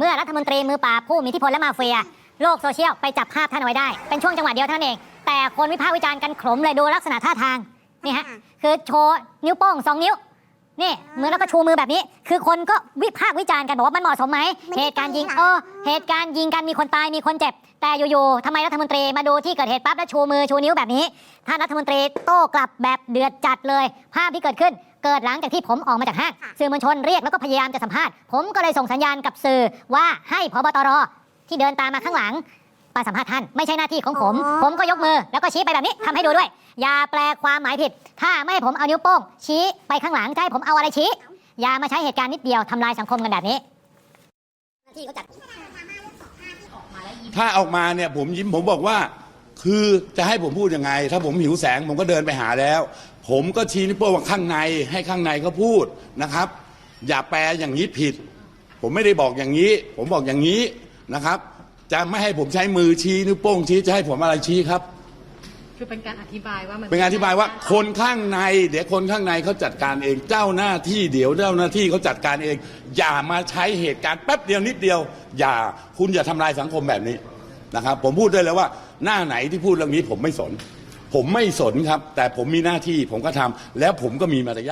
เมื่อรัฐมนตรีมือปราบผู้มีอิทธิพลและมาเฟีย โลกโซเชียลไปจับภาพท่านเอาไว้ได้ เป็นช่วงจังหวะเดียวเท่านั้นเอง แต่คนวิพากษ์วิจารณ์กันขลมเลยดูลักษณะท่าทางนี่ฮะคือโชว์นิ้วโป้งสองนิ้วนี่มือแล้วก็ชูมือแบบนี้ คือคนก็วิพากษ์วิจารณ์กันบอกว่ามันเหมาะสมไหมเหตุการณ์ยิงเออเหตุการณ์ยิงกันมีคนตายมีคนเจ็บ แต่อยู่ๆทำไมรัฐมนตรีมาดูที่เกิดเหตุปั๊บแล้วชูมือชูนิ้วแบบนี้ท่านรัฐมนตรีโต้กลับแบบเดือดจัดเลย ภาพที่เกิดขึ้น เกิดหลังจากที่ผมออกมาจากห้างสื่อมวลชนเรียกแล้วก็พยายามจะสัมภาษณ์ ผมก็เลยส่งสัญญาณกับสื่อว่าให้พบตรที่เดินตามมาข้างหลังมาสัมภาษณ์ท่านไม่ใช่หน้าที่ของผมผมก็ยกมือแล้วก็ชี้ไปแบบนี้ทำให้ดูด้วย อย่าแปลความหมายผิด ถ้าไม่ให้ผมเอานิ้วโป้ง ชี้ไปข้างหลังจะให้ผมเอาอะไรชี้ อย่ามาใช้เหตุการณ์นิดเดียวทำลายสังคมกันแบบนี้ ที่เขาจัด ถ้าออกมาเนี่ยผมยิ้มผมบอกว่า คือจะให้ผมพูดยังไง ถ้าผมหิวแสงผมก็เดินไปหาแล้ว ผมก็ชี้นิ้วโป้งว่าข้างในให้ข้างในเขาพูดนะครับ อย่าแปลอย่างนี้ผิด ผมไม่ได้บอกอย่างนี้ ผมบอกอย่างนี้นะครับ จะไม่ให้ผมใช้มือชี้นิ้วโป้งชี้จะให้ผมอะไรชี้ครับ คือเป็นการอธิบายว่ามันเป็นการอธิบายว่าคนข้างใน เดี๋ยวคนข้างในเขาจัดการเองเจ้าหน้าที่เดี๋ยวเจ้าหน้าที่เขาจัดการเอง อย่ามาใช้เหตุการณ์แป๊บเดียวนิดเดียว อย่าคุณอย่าทำลายสังคมแบบนี้นะครับ ผมพูดได้เลยว่าหน้าไหนที่พูดเรื่องนี้ผมไม่สน ผมไม่สนครับแต่ผมมีหน้าที่ผมก็ทำแล้วผมก็มีมารยาท